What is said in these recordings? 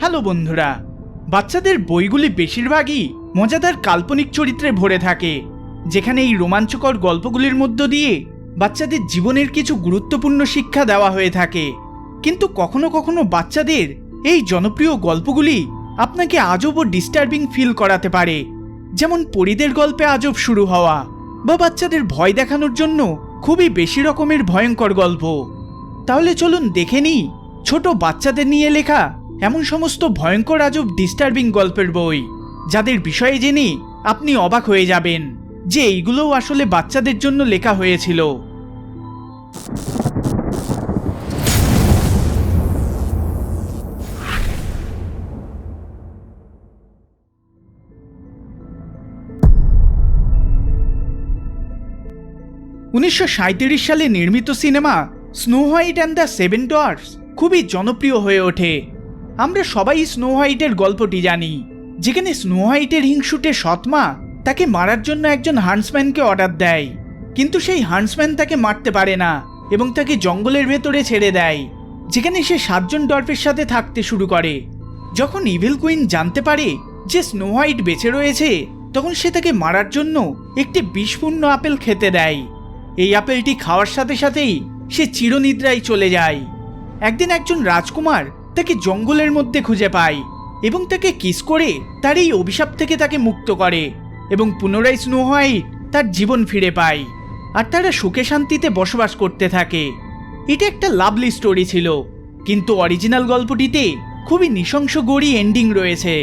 Hello বন্ধুরা, বাচ্চাদের বইগুলি বেশিরভাগই মজাদার কাল্পনিক চরিত্রে ভরে থাকে, যেখানে এই রোমাঞ্চকর গল্পগুলির মধ্য দিয়ে বাচ্চাদের জীবনের কিছু গুরুত্বপূর্ণ শিক্ষা দেওয়া হয়ে থাকে। কিন্তু কখনো কখনো বাচ্চাদের এই জনপ্রিয় গল্পগুলি আপনাকে আজব ও ডিস্টার্বিং ফিল করাতে পারে, যেমন পরিদের গল্পে আজব শুরু হওয়া বা বাচ্চাদের ভয় দেখানোর জন্য খুবই বেশি রকমের ভয়ঙ্কর গল্প। তাহলে চলুন দেখে নিই ছোট বাচ্চাদের নিয়ে লেখা এমন সমস্ত ভয়ঙ্কর আজব ডিস্টার্বিং গল্পের বই, যাদের বিষয়ে জেনে আপনি অবাক হয়ে যাবেন যে এইগুলোও আসলে বাচ্চাদের জন্য লেখা হয়েছিল। উনিশশো সাঁইত্রিশ সালে নির্মিত cinema Snow White and the seven dwarfs খুবই জনপ্রিয় হয়ে ওঠে। আমরা সবাই স্নো হোয়াইটের গল্পটি জানি। যেখানে স্নো হোয়াইটের হিংসুটে সৎমা তাকে মারার জন্য একজন হান্সম্যানকে অর্ডার দেয়। কিন্তু সেই হান্সম্যান তাকে মারতে পারে না এবং তাকে জঙ্গলের ভেতরে ছেড়ে দেয়। যেখানে সে সাতজন ডলফের সাথে থাকতে শুরু করে। যখন ইভিল কুইন জানতে পারে যে স্নো হোয়াইট বেঁচে রয়েছে, তখন সে তাকে মারার জন্য একটি বিষপূর্ণ আপেল খেতে দেয়। এই আপেলটি খাওয়ার সাথে সাথেই সে চিরনিদ্রায় চলে যায়। একদিন একজন রাজকুমার তাকে জঙ্গলের মধ্যে খুঁজে পায় এবং তাকে কিস করে তার এই অভিশাপ থেকে তাকে মুক্ত করে এবং পুনরায় স্নো হোয়াইট তার জীবন ফিরে পায়। আর তারা সুখে শান্তিতে বসবাস করতে থাকে। এটা একটা লাভলি স্টোরি ছিল, কিন্তু অরিজিনাল গল্পটিতে খুবই নৃশংস গড়ি এন্ডিং রয়েছে।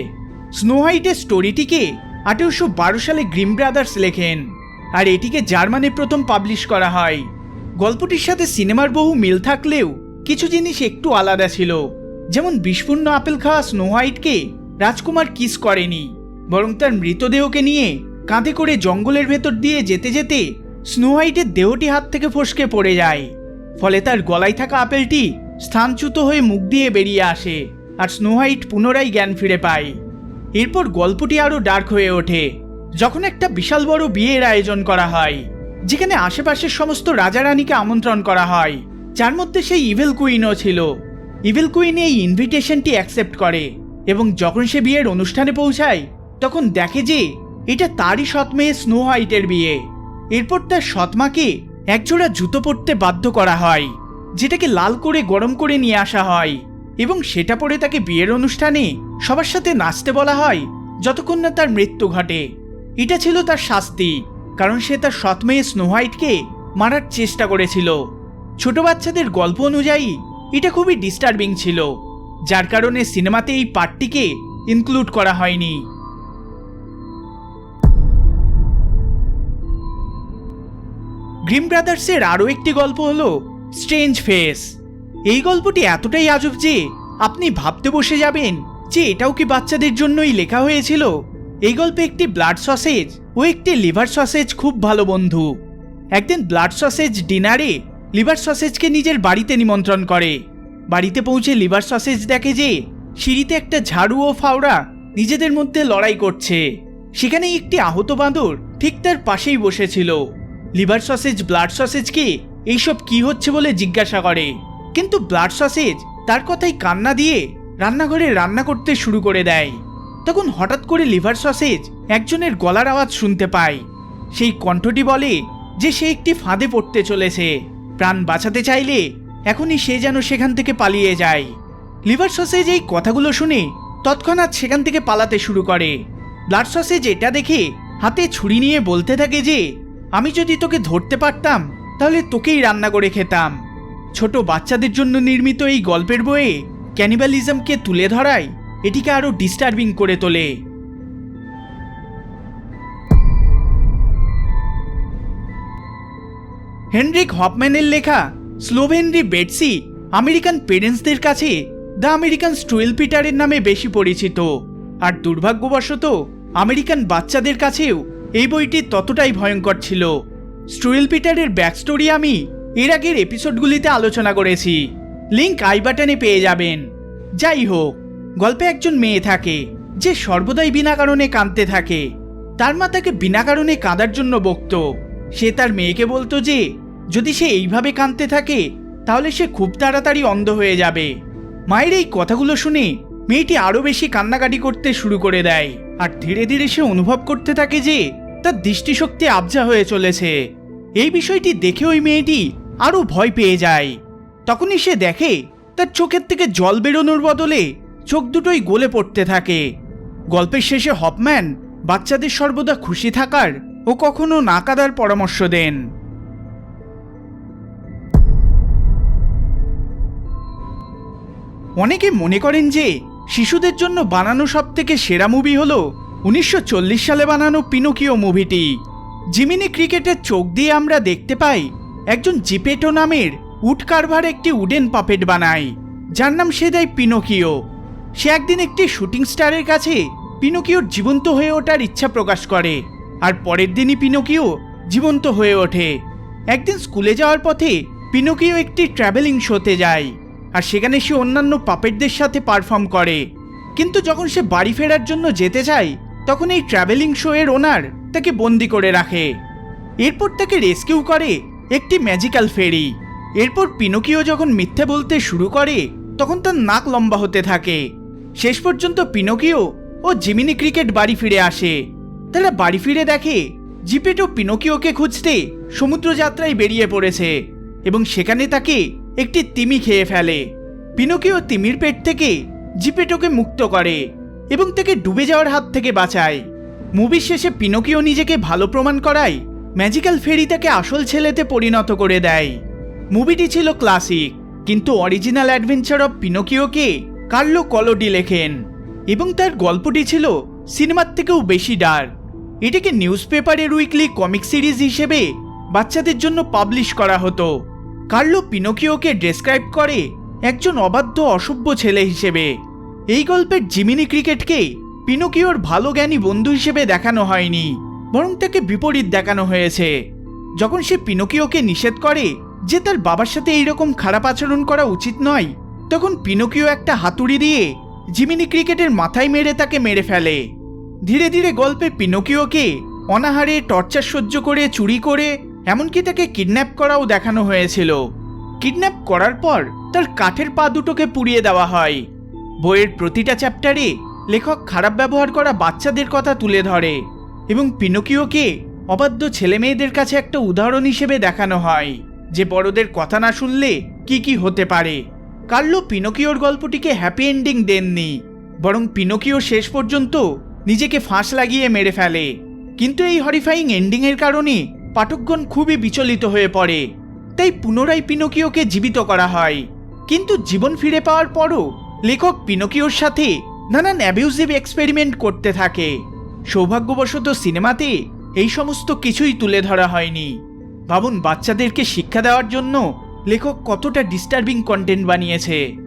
স্নো হোয়াইটের স্টোরিটিকে আঠেরোশো বারো সালে গ্রিম ব্রাদার্স লেখেন, আর এটিকে জার্মানে প্রথম পাবলিশ করা হয়। গল্পটির সাথে সিনেমার বহু মিল থাকলেও কিছু জিনিস একটু আলাদা ছিল। যেমন বিস্ফূর্ণ আপেল খাওয়া স্নো হোয়াইটকে রাজকুমার কিস করেনি, বরং তার মৃতদেহকে নিয়ে কাঁধে করে জঙ্গলের ভেতর দিয়ে যেতে যেতে স্নো হোয়াইটের দেহটি হাত থেকে ফসকে পড়ে যায়। ফলে তার গলায় থাকা আপেলটি স্থানচ্যুত হয়ে মুখ দিয়ে বেরিয়ে আসে আর স্নো হোয়াইট পুনরায় জ্ঞান ফিরে পায়। এরপর গল্পটি আরও ডার্ক হয়ে ওঠে, যখন একটা বিশাল বড় বিয়ের আয়োজন করা হয়, যেখানে আশেপাশের সমস্ত রাজা রানীকে আমন্ত্রণ করা হয়, যার মধ্যে সেই ইভেল কুইনও ছিল। ইভেল কুইন এই ইনভিটেশনটি অ্যাকসেপ্ট করে এবং যখন সে বিয়ের অনুষ্ঠানে পৌঁছায়, তখন দেখে যে এটা তারই সৎ মেয়ে স্নো হোয়াইটের বিয়ে। এরপর তার সৎমাকে একজোড়া জুতো পরতে বাধ্য করা হয়, যেটাকে লাল করে গরম করে নিয়ে আসা হয় এবং সেটা পরে তাকে বিয়ের অনুষ্ঠানে সবার সাথে নাচতে বলা হয় যতক্ষণ না তার মৃত্যু ঘটে। এটা ছিল তার শাস্তি, কারণ সে তার সৎ মেয়ে স্নো হোয়াইটকে মারার চেষ্টা করেছিল। ছোট বাচ্চাদের গল্প অনুযায়ী এটা খুবই ডিস্টার্বিং ছিল, যার কারণে সিনেমাতে এই পার্টটিকে ইনক্লুড করা হয়নি। গ্রিম ব্রাদার্সের আরও একটি গল্প হলো স্ট্রেঞ্জ ফেস এই গল্পটি এতটাই আজব যে আপনি ভাবতে বসে যাবেন যে এটাও কি বাচ্চাদের জন্যই লেখা হয়েছিল? এই গল্পে একটি ব্লাড সসেজ ও একটি লিভার সসেজ খুব ভালো বন্ধু। একদিন ব্লাড সসেজ ডিনারে লিভার সসেজকে নিজের বাড়িতে নিমন্ত্রণ করে। বাড়িতে পৌঁছে লিভার সসেজ দেখে যে সিঁড়িতে একটা ঝাড়ু ও ফাওড়া নিজেদের মধ্যে লড়াই করছে। সেখানে একটি আহত বাঁদর ঠিক তার পাশেই বসেছিল। লিভার সসেজ, ব্লাড সসেজকে এইসব কি হচ্ছে বলে জিজ্ঞাসা করে। কিন্তু ব্লাড সসেজ তার কথাই কান্না দিয়ে রান্নাঘরে রান্না করতে শুরু করে দেয়। তখন হঠাৎ করে লিভার সসেজ একজনের গলার আওয়াজ শুনতে পায়। সেই কণ্ঠটি বলে যে সে একটি ফাঁদে পড়তে চলেছে। প্রাণ বাঁচাতে চাইলে এখনই সে যেন সেখান থেকে পালিয়ে যায়। লিভার সসেজ এই কথাগুলো শুনে তৎক্ষণাৎ সেখান থেকে পালাতে শুরু করে। ব্লাড সসেজ এটা দেখে হাতে ছুরি নিয়ে বলতে থাকে যে, আমি যদি তোকে ধরতে পারতাম, তাহলে তোকেই রান্না করে খেতাম। ছোট বাচ্চাদের জন্য নির্মিত এই গল্পের বইয়ে ক্যানিবালিজমকে তুলে ধরায়, এটিকে আরও ডিস্টার্বিং করে তোলে। হেনরিক হপম্যানের লেখা স্লোভেনরি বেটসি আমেরিকান পেরেন্টসদের কাছে দ্য আমেরিকান স্টুয়েল পিটারের নামে বেশি পরিচিত। আর দুর্ভাগ্যবশত আমেরিকান বাচ্চাদের কাছেও এই বইটি ততটাই ভয়ঙ্কর ছিল। স্টুয়েল পিটারের ব্যাকস্টোরি আমি এর আগের এপিসোডগুলিতে আলোচনা করেছি। লিঙ্ক আই বাটনে পেয়ে যাবেন। যাই হোক, গল্পে একজন মেয়ে থাকে, যে সর্বদাই বিনা কারণে কাঁদতে থাকে। তার মা তাকে বিনা কারণে কাঁদার জন্য বকত। সে তার মেয়েকে বলতো যে, যদি সে এইভাবে কাঁদতে থাকে, তাহলে সে খুব তাড়াতাড়ি অন্ধ হয়ে যাবে। মায়ের এই কথাগুলো শুনে মেয়েটি আরও বেশি কান্নাকাটি করতে শুরু করে দেয়। আর ধীরে ধীরে সে অনুভব করতে থাকে যে, তার দৃষ্টিশক্তি আবজা হয়ে চলেছে। এই বিষয়টি দেখে ওই মেয়েটি আরও ভয় পেয়ে যায়। তখনই সে দেখে, তার চোখের থেকে জল বেরোনোর বদলে চোখ দুটোই গলে পড়তে থাকে। গল্পের শেষে হপম্যান বাচ্চাদের সর্বদা খুশি থাকার ও কখনো নাকাদার পরামর্শ দেন। অনেকে মনে করেন যে শিশুদের জন্য বানানো সব থেকে সেরা মুভি হল উনিশশো চল্লিশ সালে বানানো পিনোকিও মুভিটি। জিমিনি ক্রিকেটের চোখ দিয়ে আমরা দেখতে পাই একজন জিপেটো নামের উড কারভার একটি উডেন পাপেট বানায়, যার নাম সে দেয় পিনোকিও। সে একদিন একটি শুটিং স্টারের কাছে পিনোকিওর জীবন্ত হয়ে ওঠার ইচ্ছা প্রকাশ করে। আর পরের দিনই পিনোকিও জীবন্ত হয়ে ওঠে। একদিন স্কুলে যাওয়ার পথে পিনোকিও একটি ট্রাভেলিং শোতে যায়, আর সেখানে সে অন্যান্য পাপেটদের সাথে পারফর্ম করে। কিন্তু যখন সে বাড়ি ফেরার জন্য যেতে চায় তখন এই ট্রাভেলিং শো এর ওনার তাকে বন্দি করে রাখে। এরপর তাকে রেস্কিউ করে একটি ম্যাজিক্যাল ফেরি এরপর পিনোকিও যখন মিথ্যে বলতে শুরু করে, তখন তার নাক লম্বা হতে থাকে। শেষ পর্যন্ত পিনোকিও ও জিমিনি ক্রিকেট বাড়ি ফিরে আসে। তারা বাড়ি ফিরে দেখে জিপেটো পিনোকিওকে খুঁজতে সমুদ্র যাত্রায় বেরিয়ে পড়েছে এবং সেখানে তাকে একটি তিমি খেয়ে ফেলে। পিনোকিও তিমির পেট থেকে জিপেটোকে মুক্ত করে এবং তাকে ডুবে যাওয়ার হাত থেকে বাঁচায়। মুভির শেষে পিনোকিও নিজেকে ভালো প্রমাণ করায় ম্যাজিক্যাল ফেরি তাকে আসল ছেলেতে পরিণত করে দেয়। মুভিটি ছিল ক্লাসিক, কিন্তু অরিজিনাল অ্যাডভেঞ্চার অফ পিনোকিওকে কার্লো কলোডি লেখেন এবং তার গল্পটি ছিল সিনেমার থেকেও বেশি ডার্ক এটিকে নিউজ পেপারের উইকলি কমিক সিরিজ হিসেবে বাচ্চাদের জন্য পাবলিশ করা হতো। কার্লো পিনোকিওকে ডেসক্রাইব করে একজন অবাধ্য অসভ্য ছেলে হিসেবে। এই গল্পের জিমিনি ক্রিকেটকে পিনোকিওর ভালো জ্ঞানী বন্ধু হিসেবে দেখানো হয়নি, বরং তাকে বিপরীত দেখানো হয়েছে। যখন সে পিনোকিওকে নিষেধ করে যে তার বাবার সাথে এইরকম খারাপ আচরণ করা উচিত নয়, তখন পিনোকিও একটা হাতুড়ি দিয়ে জিমিনি ক্রিকেটের মাথায় মেরে তাকে মেরে ফেলে। ধীরে ধীরে গল্পে পিনোকিওকে অনাহারে টর্চার সহ্য করে, চুরি করে, এমনকি তাকে কিডন্যাপ করাও দেখানো হয়েছিল। কিডন্যাপ করার পর তার কাঠের পা দুটোকে পুড়িয়ে দেওয়া হয়। বইয়ের প্রতিটা চ্যাপ্টারে লেখক খারাপ ব্যবহার করা বাচ্চাদের কথা তুলে ধরে এবং পিনোকিওকে অবাধ্য ছেলেমেয়েদের কাছে একটা উদাহরণ হিসেবে দেখানো হয়, যে বড়দের কথা না শুনলে কি কি হতে পারে। কার্লো পিনোকিওর গল্পটিকে হ্যাপি এন্ডিং দেননি, বরং পিনোকিও শেষ পর্যন্ত নিজেকে ফাঁস লাগিয়ে মেরে ফেলে। কিন্তু এই হরিফাইং এন্ডিংয়ের কারণে পাঠকগণ খুবই বিচলিত হয়ে পড়ে। তাই পুনরায় পিনোকিওকে জীবিত করা হয়। কিন্তু জীবন ফিরে পাওয়ার পরও লেখক পিনোকিওর সাথে নানান অ্যাবিউজিভ এক্সপেরিমেন্ট করতে থাকে। সৌভাগ্যবশত সিনেমাতে এই সমস্ত কিছুই তুলে ধরা হয়নি। ভাবুন, বাচ্চাদেরকে শিক্ষা দেওয়ার জন্য লেখক কতটা ডিস্টার্বিং কন্টেন্ট বানিয়েছে।